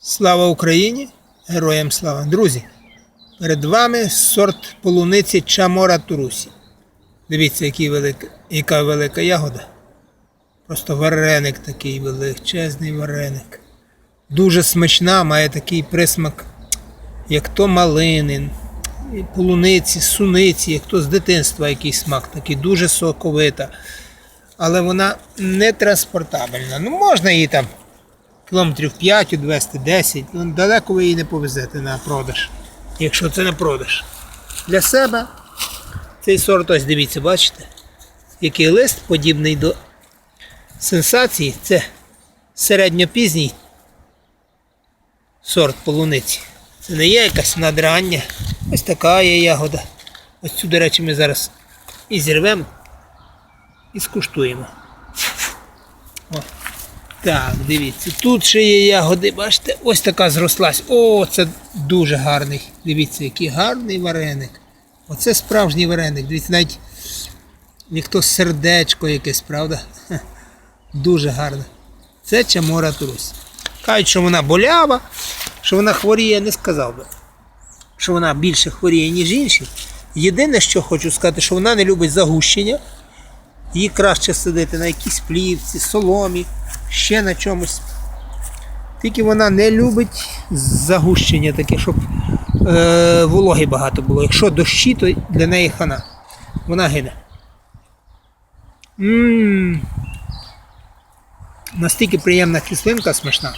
Слава Україні! Героям слава! Друзі! Перед вами сорт полуниці Чамора Турусі. Дивіться, який велика, яка велика ягода. Просто вареник такий величезний вареник. Дуже смачна, має такий присмак, як то малинин, полуниці, суниці, як то з дитинства якийсь смак, такий дуже соковита. Але вона не транспортабельна. Ну, можна її там кілометрів 5 відвести, 10, ну далеко ви її не повезете на продаж, якщо це не продаж. Для себе цей сорт, ось дивіться, бачите, який лист подібний до сенсації, це середньопізній сорт полуниці. Це не є якась надрання. Ось така є ягода. Ось цю, до речі, ми зараз і зірвемо і скуштуємо. О. Так, дивіться, тут ще є ягоди, бачите, ось така зрослась. О, це дуже гарний. Дивіться, який гарний вареник. Оце справжній вареник. Дивіться, навіть як то сердечко якесь, правда? Дуже гарне. Це Чамора Турусь. Кажуть, що вона болява, що вона хворіє, не сказав би. Що вона більше хворіє, ніж інші. Єдине, що хочу сказати, що вона не любить загущення. Її краще сидити на якійсь плівці, соломі, ще на чомусь. Тільки вона не любить загущення таке, щоб е, вологи багато було. Якщо дощі, то для неї хана. Вона гине. Ммм. Настільки приємна кислинка смачна.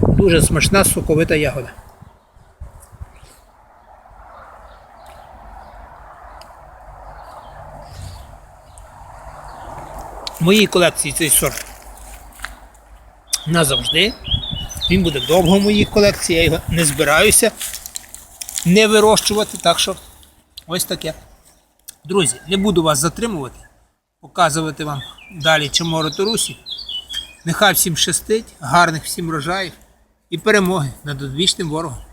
Дуже смачна соковита ягода. Моїй колекції цей сорт назавжди. Він буде довго в моїй колекції, я його не збираюся не вирощувати, так що ось таке. Друзі, не буду вас затримувати, показувати вам далі чиморо Торусі. Нехай всім щастить, гарних всім врожаїв і перемоги над одвічним ворогом.